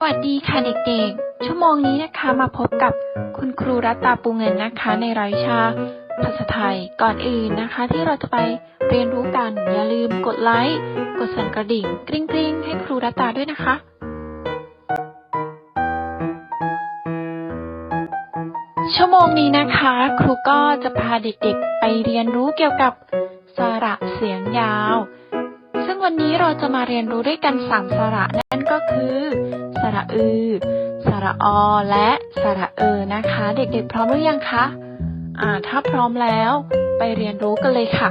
สวัสดีค่ะเด็กๆ ชั่วโมงนี้นะคะมาพบกับคุณครูรัตตาปูเงินนะคะ ในรายวิชาภาษาไทย ก่อนอื่นนะคะ ที่เราจะไปเรียนรู้กัน อย่าลืมกดไลค์ กดสั่นกระดิ่ง กริ๊งกริ๊งให้ครูรัตตาด้วยนะคะ ชั่วโมงนี้นะคะ ครูก็จะพาเด็กๆ ไปเรียนรู้เกี่ยวกับสระเสียงยาว ซึ่งวันนี้เราจะมาเรียนรู้ด้วยกันสามสระนั่นก็คือ ระอือ สระอ และสระเออนะคะ เด็กๆ พร้อมหรือยังคะอ่าถ้าพร้อมแล้วไปเรียนรู้กันเลยค่ะ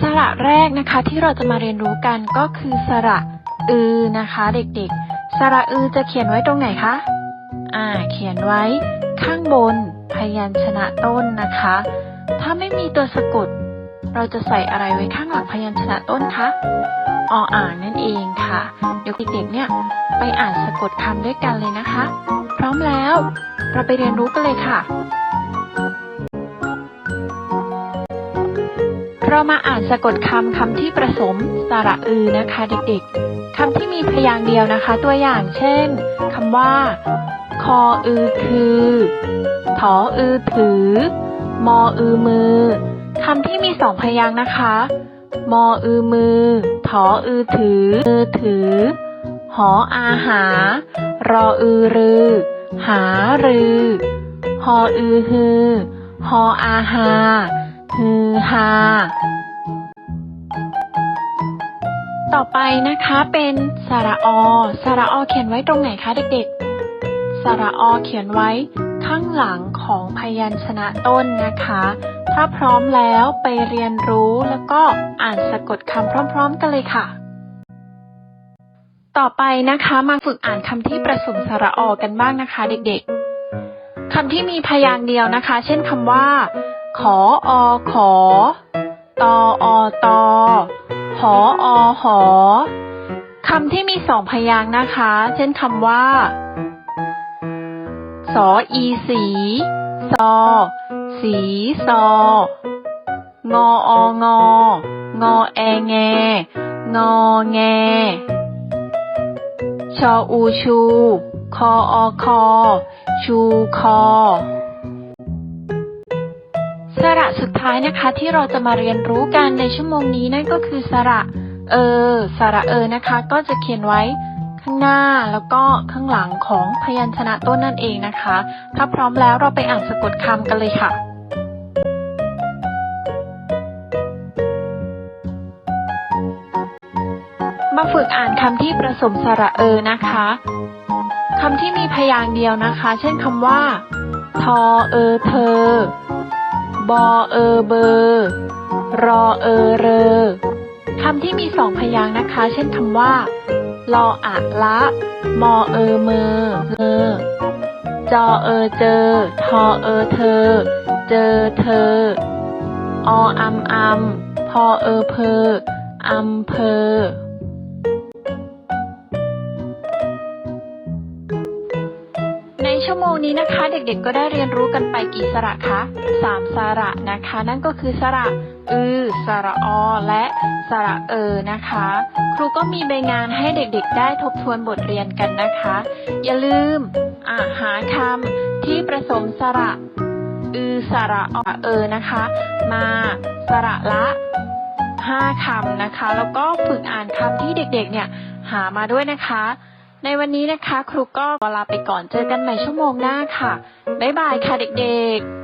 สระแรกนะคะที่เราจะมาเรียนรู้กันก็คือสระอือนะคะ เด็กๆ สระอือจะเขียนไว้ตรงไหนคะอ่า เขียนไว้ข้างบนพยัญชนะต้นนะคะ ถ้าไม่มีตัวสะกด เราจะใส่อะไรไว้ข้างหลังพยัญชนะต้นคะออ่างนั่นเองค่ะ เดี๋ยวเด็กๆเนี่ยไปอ่านสะกดคำด้วยกันเลยนะคะ พร้อมแล้ว เราไปเรียนรู้กันเลยค่ะ เรามาอ่านสะกดคำคำที่ผสมสระอือนะคะ เด็กๆคำที่มีพยางค์เดียวนะคะ ตัวอย่างเช่นคำว่า คออือคือถออือถือ มออือมือ คำที่มีสองพยางค์นะคะ มออือมือ ถออือถือ มือถือ หออาหา รออือรือ หารือ หออือฮือ หออาหา ฮือฮา ต่อไปนะคะเป็นสระอ สระอเขียนไว้ตรงไหนคะเด็กๆ สระอเขียนไว้ข้างหลังของพยัญชนะต้นนะคะ ถ้าพร้อมแล้วไปเรียนรู้แล้วก็อ่านสะกดคำพร้อม ๆ กันเลยค่ะ ต่อไปนะคะมาฝึกอ่านคำที่ประสมสระออกันบ้างนะคะ เด็กๆคำที่มีพยางค์เดียวนะคะ เช่นคำว่า ขออขอตออตอหออหอคำที่มีสองพยางค์นะคะ เช่นคำว่า สออีสี ซอ สีซองอององอแอแง งอแง ชออูชู คออคอ ชูคอ สระสุดท้ายนะคะที่เราจะมาเรียนรู้กันในชั่วโมงนี้นั่นก็คือสระเออ สระเออนะคะ ก็จะเขียนไว้ ข้างหน้าแล้วก็ข้างหลังของพยัญชนะต้นนั่นเองนะคะ ถ้าพร้อมแล้วเราไปอ่านสะกดคำกันเลยค่ะมาฝึกอ่านคำที่ประสมสระเออนะคะคำที่มีพยางค์เดียวนะคะ เช่นคำว่า ทอเออเธอบอเออเบอร์รอเออเรอคำที่มีสองพยางค์นะคะ เช่นคำว่า ลออะละ มอเออเมอเออจอเออเจอ ทอเออเธอ เจอเธอ ออัมอัมพอเออเพออัมเพอ ชั่วโมงนี้นะคะ เด็กๆก็ได้เรียนรู้กันไปกี่สระคะสามสระนะคะ นั่นก็คือสระอือสระอและสระเออนะคะ ครูก็มีใบงานให้เด็กๆ ได้ทบทวนบทเรียนกันนะคะ อย่าลืมอ่าหาคำที่ประสมสระอือสระอเออนะคะ มาสระละห้าคำนะคะ แล้วก็ฝึกอ่านคำที่เด็กๆ เนี่ยหามาด้วยนะคะ ในวันนี้นะคะ ครูก็ขอลาไปก่อนเจอกันใหม่ชั่วโมงหน้าค่ะ บ๊ายบายค่ะเด็กๆ